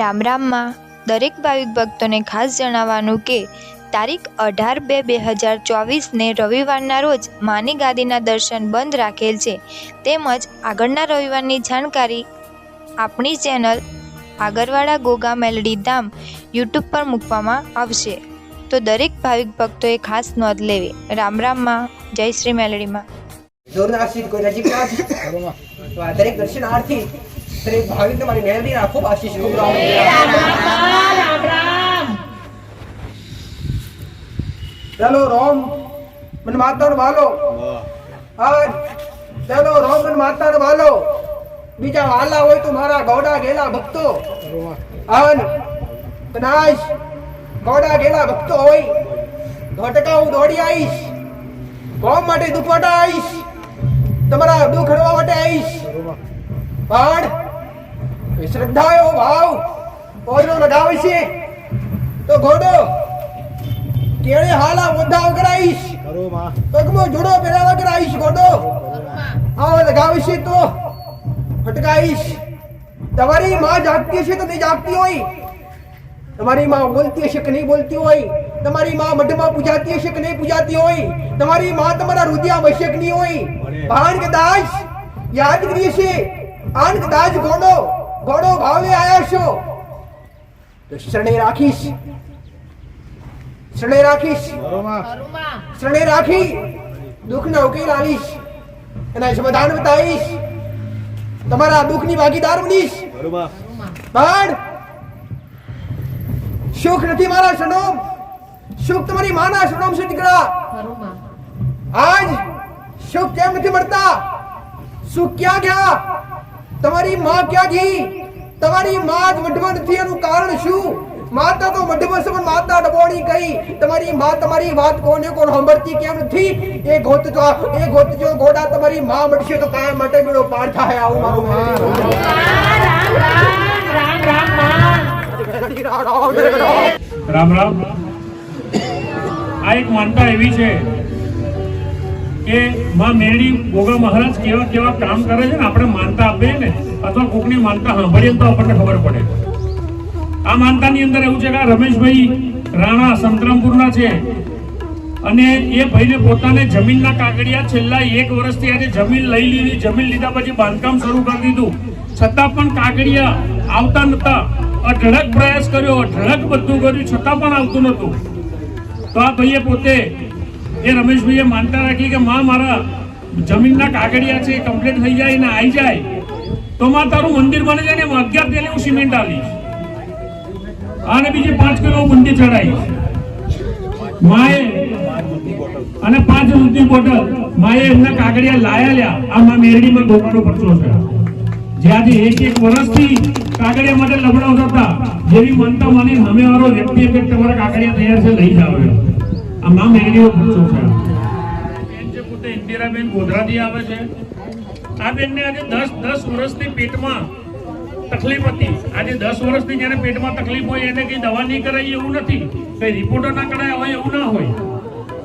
રામ રામમાં દરેક ભાવિક ભક્તોને ખાસ જણાવવાનું કે તારીખ અઢાર બે બે હજાર ચોવીસને રવિવારના રોજ માની ગાદીના દર્શન બંધ રાખેલ છે. તેમજ આગળના રવિવારની જાણકારી આપણી ચેનલ આગરવાડા ગોગા મેલડી ધામ યુટ્યુબ પર મૂકવામાં આવશે. તો દરેક ભાવિક ભક્તોએ ખાસ નોંધ લેવી. રામ રામમાં. જય શ્રી મેલડીમાં. દરેક દર્શનાર્થી દરેક ભાવિન તમારી મેળવી રાખો આશીષ ખૂબ રામ ચાલો રોમ મન માતાનો વાલો. હા ચાલો રોમ મન માતાનો વાલો. બીજા વાલા હોય તો મારા ગોડા ગેલા ભક્તો. આન કનાશ ગોડા ગેલા ભક્તો હોય ઘટકા હું દોડી આવીશ. કોમ માટે દુપટ્ટા આવીશ. તમારા દુઃખ હળવા માટે આવીશ. પણ એ શ્રદ્ધાયો ભાવ ઓરનો લગાવે છે. તો ઘોડો કેળે હાલા મોઢા વગરાઈશ પગમાં જોડો પેલા વગરાઈશ ઘોડો. આવો લગાવે છે તો ફટકાઈશ. તમારી માં જાગતી હશે તો નહીં જાગતી હોય. તમારી માં બોલતી હશે કે નહીં બોલતી હોય. તમારી માં મઢમાં પૂજાતી હશે કે નહીં પૂજાતી હોય. તમારી માં તમારા રુદિયા હશે નહીં હોય. ભાણ કદાચ યાદ કરીએ છે આન કદાચ ઘોડો ઘોડો ભાવે આયા છો. તો શરણે રાખીશ. શરણે રાખીશ. શરણે રાખી. દુઃખના ઉકેલ આવીશ એના સમાધાન બતાવીશ. તમારા દુઃખની ભાગીદાર બનીશ. પણ સુખ નથી મારા સનોમ સુખ તમારી માના સનોમ છે દીકરા. આજ સુખ કેમ નથી મળતા? સુખ ક્યાં ગયા? તમારી માં ક્યાં ગઈ? તમારી માં જ મઢમાં નથી એનું કારણ શું? માતા તો મઢમાં છે પણ માતા ડબોણી ગઈ. તમારી માં તમારી વાત કોને કોણ સાંભળતી કેમ નથી? એ ગોત જો એ ગોત જો ઘોડા તમારી માં મળશે તો કાયમ માટે મેળો પાર થાય આવું મારું રામ રામ. આ એક માનતા એવી છે કે માં મેળી ગોગા મહારાજ કેવા કેવા કામ કરે છે ને આપણે માનતા આપીએ ને, અથવા કોકની માનતા સાંભળીએ તો આપણને ખબર પડે. આ માનતાની અંદર એવું છે કે રમેશભાઈ રાણા સંતરામપુરના છે અને એ ભાઈને પોતાને જમીનના કાગળિયા છેલ્લા એક વર્ષથી આજે જમીન લઈ લીધી, જમીન લીધા પછી બાંધકામ શરૂ કરી દીધું. છતાં પણ કાગળિયા આવતા નતા અઢળક પ્રયાસ કર્યો અઢળક બધું કર્યું, છતાં પણ આવતું નતું તો આ ભાઈએ પોતે એ રમેશભાઈએ માનતા રાખી કે માં, મારા જમીનના કાગળિયા છે કમ્પ્લીટ થઈ જાય ને આવી જાય, તો માં તારું મંદિર બને જાય ને એમાં અગિયાર તેલી હું સિમેન્ટ આવીશ અને બીજી પાંચ કિલો મંદિર ચડાવીશ. માએ અને પાંચ દૂધની બોટલ માએ એમના કાગળિયા લાયા આ માં મેરડીમાં ગોપાનો પરચો જે જ્યાંથી એક એક વર્ષથી કાગળિયા માટે લબડાવતા હતા. જેવી મનતા માની સામે વાળો વ્યક્તિ એક તમારા કાગળિયા તૈયાર છે, લઈ જાવ. આ માં મેરડીનો પરચો છે પોતે ઇન્દિરાબેન ગોધરાથી આવે છે, આ બેનને આજે દસ દસ વર્ષની પેટમાં તકલીફ હતી. આજે દસ વર્ષની જેને પેટમાં તકલીફ હોય, એને કંઈ દવા નહીં કરાવી એવું નથી. કઈ રિપોર્ટો ના કરાયા હોય, એવું ના હોય.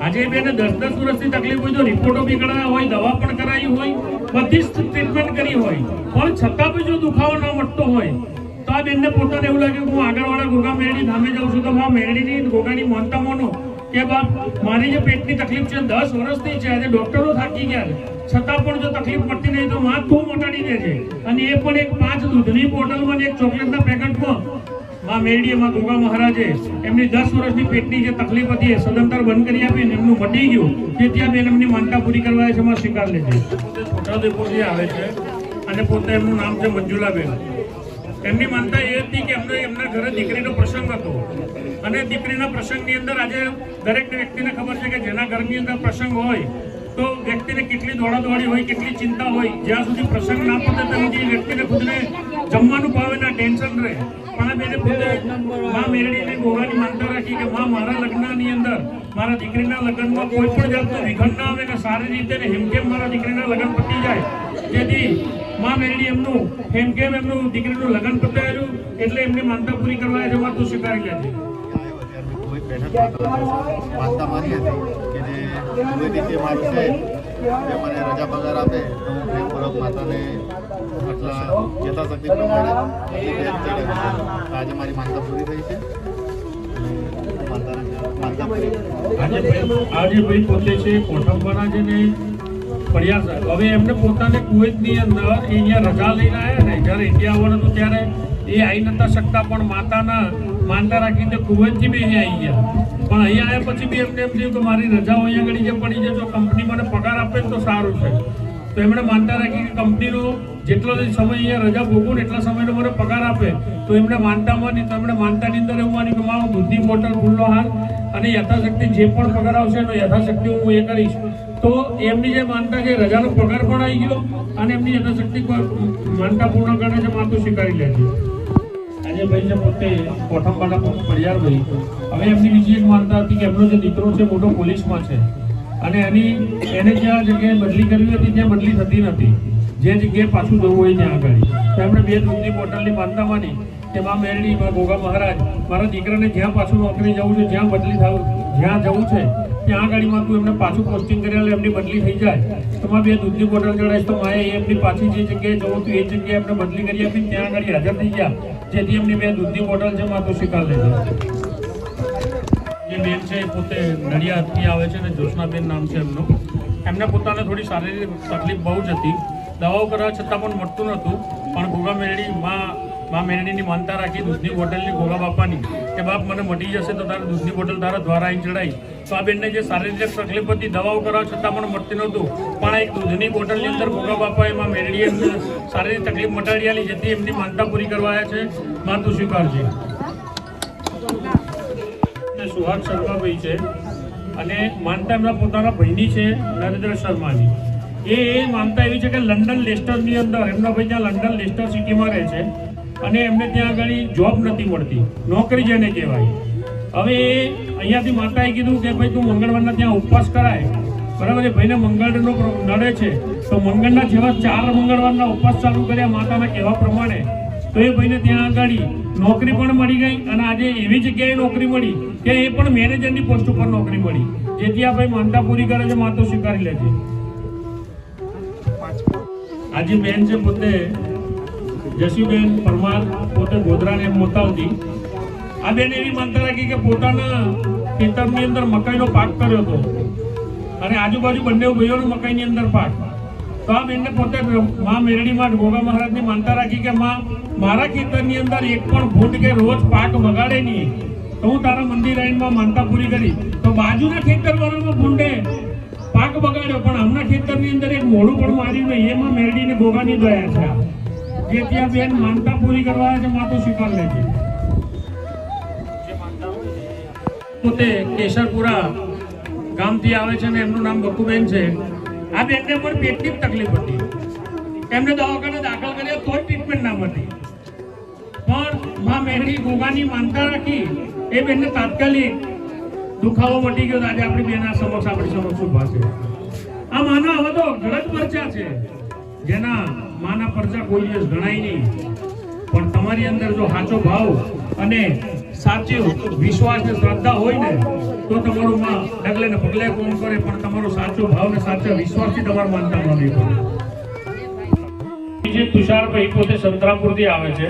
આજે બેને દસ દસ વર્ષની તકલીફ હોય તો રિપોર્ટો બી કરાયા હોય, દવા પણ કરાવી હોય, બધી જ ટ્રીટમેન્ટ કરી હોય. પણ છતાં બી જો દુખાવો ન મટતો હોય, તો આ બેનને પોતાને એવું લાગે કે હું આગળવાળા ગોગા મેરડી ધામે જાઉં છું. તો હું મેરડીની ગોગાની મોનતા માનો કે બાપ મારી જે પેટની તકલીફ છે દસ વર્ષથી છે આજે ડોક્ટરો થાકી ગયા છતાં પણ જો તકલીફ પડતી નહીં તો માં તું મટાડી છે. અને એ પણ એક પાંચ દૂધની બોટલમાં અને એક ચોકલેટના પેકેટમાં. માં મેરડીએ માં ગોગા મહારાજે એમની દસ વર્ષની પેટની જે તકલીફ હતી એ સદંતર બંધ કરી આપી અને એમનું મટી ગયું. તે ત્યાં બેન એમની માનતા પૂરી કરવા છે માં સ્વીકાર લેજે. પોતે છોટાઉદેપુરથી આવે છે. અને પોતે એમનું નામ છે મંજુલાબેન. એમની માનતા એ હતી કે એમને એમના ઘરે દીકરીનો પ્રસંગ હતો. અને દીકરીના પ્રસંગની અંદર આજે દરેક વ્યક્તિને ખબર છે કે જેના ઘરની અંદર પ્રસંગ હોય, તો વ્યક્તિને કેટલી દોડાદોડી હોય, કેટલી ચિંતા હોય, જ્યાં સુધી પ્રસંગ ના પડે ત્યાં સુધી વ્યક્તિને ખુદને જમવાનું ભાવે ના ટેન્શન રહે. પણ આ બેને પોતે મા મેરડીને ગોવાની માનતા રાખી કે મા, મારા લગ્નની અંદર મારા દીકરીના લગ્નમાં કોઈ પણ જાતનું વિઘન ના આવે ને સારી રીતે ને હેમખેમ મારા દીકરીના લગ્ન પતી જાય જેથી મા મેરડી એમનું હેમખેમ એમનું દીકરીનું લગ્ન પતાયેલું એટલે એમની માનતા પૂરી કરવા એ જવા તું સ્વીકારી લે બેઠક માનતા મારી હતી કે જે છે જે રજા પગાર આપે તો માતાને આટલા પ્રમાણે. આજે મારી માનતા પૂરી થઈ છે આજે ભાઈ પોતે છે કોઠંબાના છે ફરિયાદ સાહેબ. હવે એમને પોતાને કુવેતની અંદર એ અહીંયા રજા લઈને આવ્યા ને, જ્યારે ઇન્ડિયા આવવાનું હતું ત્યારે એ આવી નતા શકતા, પણ માતાના માનતા રાખીને કુવેતથી બી અહીંયા આવી ગયા. પણ અહીંયા આવ્યા પછી બી એમને એમ થયું કે મારી રજાઓ અહીંયા આગળ જે પડી જાય જો કંપની મને પગાર આપે તો સારું છે. તો એમણે માનતા રાખી કે કંપનીનો જેટલો સમય અહીંયા રજા ભોગવું ને એટલા સમયનો મને પગાર આપે. તો એમને માનતામાં નહીં, તો એમણે માનતાની અંદર એવું માન્યું કે મારો બુદ્ધિ મોટર ખુલ્લો હાર અને યથાશક્તિ જે પણ પગાર આવશે એનો યથાશક્તિ હું એ કરીશ. તો એમની જે માનતા છે, રજાનો પગાર પણ આવી ગયો અને એમની યથાશક્તિ માનતા પૂર્ણ કરે છે માતું સ્વીકારી લે છે. આજે ભાઈ છે પોતે કોઠંબાના પરિવાર ભાઈ હવે એમની બીજી એક માનતા હતી કે એમનો જે દીકરો છે, મોટો પોલીસમાં છે. અને એની, એને જ્યાં જગ્યાએ બદલી કરવી હતી, ત્યાં બદલી થતી નથી. જે જગ્યાએ પાછું જવું હોય ત્યાં આગળ. એમણે બે દૂધની બોટલની માનતા માની કે મા મેરડી મા મહારાજ મારા દીકરાને જ્યાં પાછું નોકરી જવું છે જ્યાં બદલી થવું જ્યાં જવું છે ત્યાં આગળમાં તું એમને પાછું પોસ્ટિંગ કરી આલે, એમની બદલી થઈ જાય. તો માં બે દૂધની બોટલ ચડાવીશ તો માએ એમની પાછી જે જગ્યાએ જવું હતું એ જગ્યાએ એમને બદલી કરી આપી ત્યાં આગળ હાજર થઈ ગયા. જેથી એમની બે દૂધની બોટલ છે માં તું સ્વીકાર લેજો જે બેન છે એ પોતે નડિયાદથી આવે છે અને જોશનાબેન નામ છે એમનું. એમને પોતાને થોડી શારીરિક તકલીફ બહુ જ હતી. દવાઓ કરવા છતાં પણ મળતું નહોતું. પણ ગોગા મેરડી, માં માં મેરડીની માનતા રાખી દૂધની બોટલની ગોગા બાપાની કે, બાપ, મને મટી જશે તો તારે દૂધની બોટલ તારા દ્વારા અહીં ચડાઈ તો આ બેનને જે શારીરિક તકલીફ હતી, દવાઓ કરવા છતાં પણ મળતી નહોતું. પણ એક દૂધની બોટલની અંદર ગોગા બાપાએ માં મેરડીએ શારીરિક તકલીફ મટાડી આલી, જેથી એમની માનતા પૂરી કરવા આવ્યા છે માં તું સ્વીકારજે તે સુહાગ શર્માભાઈ છે. અને માનતા એમના પોતાના ભાઈની છે, નરેન્દ્ર શર્માની. એ એ માનતા એવી છે કે લંડન લેસ્ટરની અંદર, એમના ભાઈ ત્યાં લંડન લેસ્ટર સિટીમાં રહે છે અને એમને ત્યાં આગળ જોબ નથી મળતી. નોકરી જેને કહેવાય. હવે એ અહીંયાથી માતાએ કીધું કે ભાઈ તું મંગળવારના ત્યાં ઉપવાસ કરાય. બરાબર છે? ભાઈને મંગળનો નડે છે. તો મંગળના જેવા ચાર મંગળવારના ઉપવાસ ચાલુ કર્યા માતાના કહેવા પ્રમાણે, તો એ ભાઈને ત્યાં આગળ નોકરી પણ મળી ગઈ અને આજે એવી જગ્યાએ નોકરી મળી કે એ પણ મેનેજરની પોસ્ટ ઉપર નોકરી મળી. જેથી આ ભાઈ માનતા પૂરી કરે છે, માતો સ્વીકારી લે છે. આજે બેન છે પોતે જસીબેન પરમાર, પોતે ગોધરાને મોતાવતી આ બેન એવી માનતા રાખી કે પોતાના ખેતરની અંદર મકાઈનો પાક કર્યો હતો. અને આજુબાજુ બંને ભાઈઓનો મકાઈની અંદર પાક. તો આ બેનને પોતે મા મેરડીમાં ગોગા મહારાજની માનતા રાખી કે માં, મારા ખેતરની અંદર એક પણ ફૂટ કે રોજ પાક વગાડે નહીં. તો હું તારા મંદિર આવીને માનતા પૂરી કરી. તો બાજુના ખેતર વાળામાં ભૂંડે પાક બગાડ્યો, પણ હમણાં ખેતરની અંદર એક મોડું પણ માર્યું નહીં. એમાં મેરડીને ગોગાની દયા છે. જે ત્યાં બેન માનતા પૂરી કરવા છે માતો સ્વીકાર લે છે પોતે કેશરપુરા ગામથી આવે છે ને એમનું નામ બકુબેન છે. આ બેનને પણ પેટની જ તકલીફ હતી. એમને દવાખાને દાખલ કર્યા તો જ ટ્રીટમેન્ટ ના મળી. પણ માં મેરડી ગોગાની માનતા રાખી. એ બેનને તાત્કાલિક દુખાવો મટી ગયો આજે આપણી બેના સમક્ષ આપણી સમક્ષ ઊભા છે. આ માના હવે તો જ પરચા છે. જેના માના પરચા કોઈ દિવસ ગણાય નહીં. પણ તમારી અંદર જો સાચો ભાવ અને સાચો વિશ્વાસ ને શ્રદ્ધા હોય ને, તો તમારું માં ડગલે ને પગલે કોણ કરે, પણ તમારો સાચો ભાવ ને સાચા વિશ્વાસથી તમારે માનતા માનવી પડે. બીજે તુષારભાઈ પોતે સંતરામપુરથી આવે છે.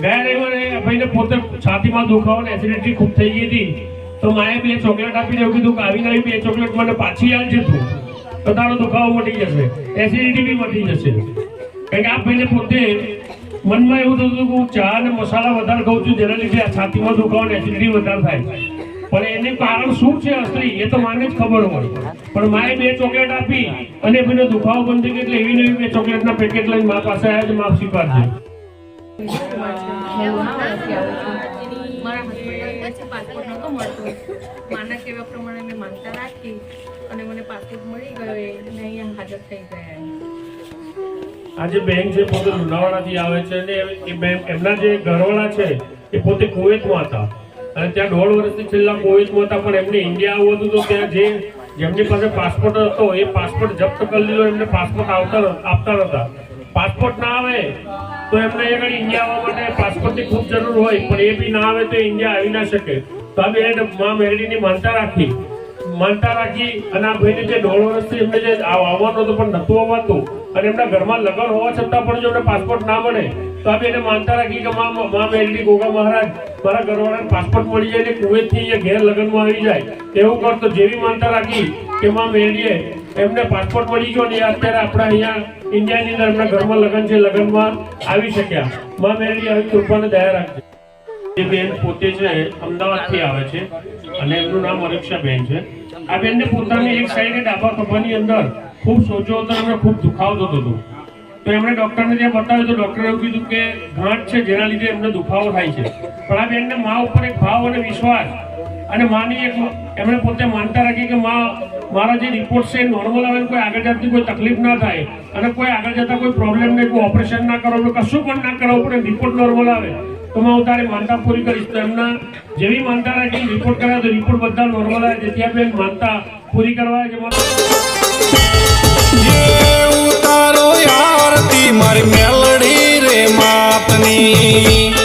ગયા રવિવારે ભાઈને પોતે છાતીમાં દુખાવો ને એસિડિટી ખૂબ થઈ ગઈ હતી. તો માએ બે ચોકલેટ આપી દેવું કીધું કે આવીને આવી બે ચોકલેટ મને પાછી આલજે તું. તો તારો દુખાવો મટી જશે. એસિડિટી બી મટી જશે. કારણ કે આ ભાઈને પોતે મનમાં એવું થતું કે હું ચા અને મસાલા વધારે ખાઉં છું, જેના લીધે છાતીમાં દુખાવો ને એસિડિટી વધારે થાય. પણ એને કારણ શું છે અસલી, એ તો માને જ ખબર હોય. પણ માએ બે ચોકલેટ આપી અને ભાઈને દુખાવો બંધ થઈ એટલે એવી નવી બે ચોકલેટના પેકેટ લઈને મા પાસે આવ્યા છે માફ સ્વીકારજે. પછી પાસપોર્ટ નહોતો મળતો માના કહેવા પ્રમાણે મેં માનતા રાખી અને મને પાસપોર્ટ મળી ગયો અને અહીંયા હાજર થઈ ગયા આજે બેંક છે, પોતે લુણાવાડાથી આવે છે અને એ બેંક એમના જે ઘરવાળા છે, એ પોતે કુવેતમાં હતા. અને ત્યાં દોઢ વર્ષથી છેલ્લા કુવેતમાં હતા, પણ એમને ઇન્ડિયા આવવું હતું તો ત્યાં જે જેમની પાસે પાસપોર્ટ હતો, એ પાસપોર્ટ જપ્ત કરી લીધો, એમને પાસપોર્ટ આવતા આપતા નતા પાસપોર્ટ ના આવે તો એમને ઘડી ઇન્ડિયા આવવા માટે પાસપોર્ટની ખૂબ જરૂર હોય, પણ એ બી ના આવે તો ઇન્ડિયા આવી ના શકે. તો આ બેન મા મેરડીની માનતા રાખી. માનતા રાખી અને આ ભાઈને જે દોઢ વર્ષથી એમને જે આવ- આવવાનું હતું પણ નતું આવવાતું અને એમના ઘરમાં લગ્ન હોવા છતાં પણ જો એમને પાસપોર્ટ ના મળે, તો આ બેને માનતા રાખી કે મા મા મેરડી ગોગા મહારાજ, મારા ઘરવાળાને પાસપોર્ટ મળી જાય ને કુવેતથી એ ઘેર લગ્નમાં આવી જાય. એવું કરતો જેવી માનતા રાખી કે મા મેરડીએ એમને પાસપોર્ટ મળી ગયો ને અત્યારે આપણા અહીંયા ઇન્ડિયાની અંદર એમના ઘરમાં લગ્ન છે, લગ્નમાં આવી શક્યા. મા મેલડી આવી કૃપાને દયા રાખજો. બેન પોતે છે અમદાવાદથી આવે છે અને એમનું નામ અરીક્ષાબેન છે. આ બેનને પોતાની એક સાઈડે ડાબા ખભાની અંદર ખૂબ સોજો હતો અને ખૂબ દુખાવો થતો હતો. તો એમણે ડૉક્ટરને ત્યાં બતાવ્યું તો ડોક્ટરે એવું કીધું કે ગાંઠ છે જેના લીધે એમને દુખાવો થાય છે. પણ આ બેનને મા ઉપર એક ભાવ અને વિશ્વાસ અને માની એક એમણે પોતે માનતા રાખી કે મા મારા જે રિપોર્ટ છે નોર્મલ આવે કોઈ આગળ જતી કોઈ તકલીફ ના થાય અને કોઈ આગળ જતા કોઈ પ્રોબ્લેમ નહીં કોઈ ઓપરેશન ના કરો કશું પણ ના કરવું પડે રિપોર્ટ નોર્મલ આવે. તો હું તારી માનતા પૂરી કરીશ. તો એમના જેવી માનતા રાખી રિપોર્ટ કર્યા તો રિપોર્ટ બધા નોર્મલ આવે. જેથી આપણે માનતા પૂરી કરવા જે મારી મેલડી રે માતની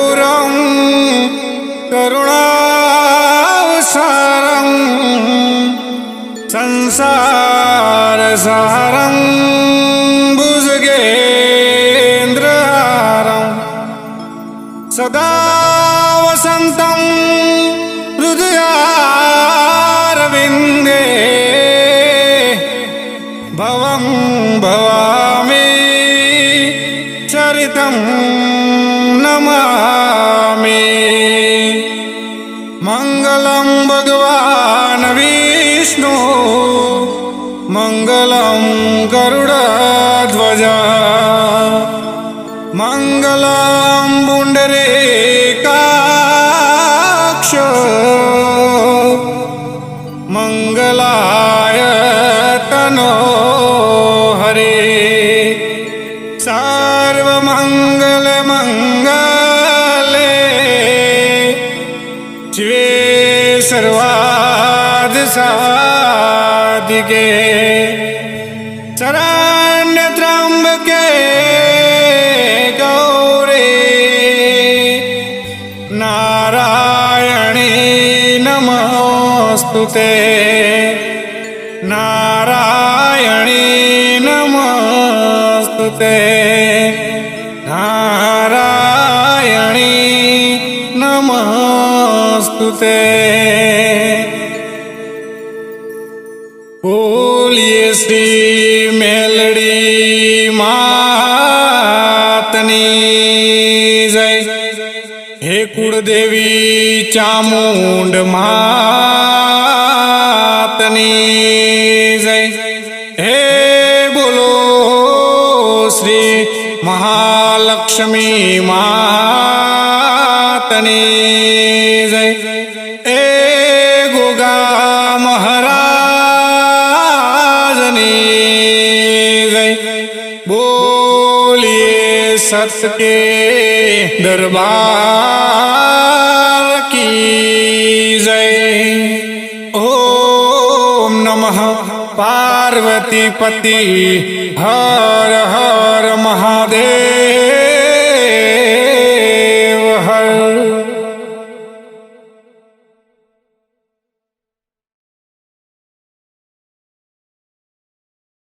ગૌરમ કરુણા. मङ्गलां पुण्डरेकाक्ष मङ्गलाय तनो हरे सार्वमङ्गलमङ्गले शिवे सर्वादशादिके નમોસ્તુ તે નારાયણી નમોસ્તુ તે નારાયણી નમોસ્તુ તે બોલીએ શ્રી મેલડી માતની જય. હે કુળદેવી ચામુંડ મા જય હે બોલો શ્રી મહાલક્ષ્મી માતની જય એ ગોગા મહારાજની જય બોલીએ સત કે દરબાર પતિ પતિ હર હર મહાદેવ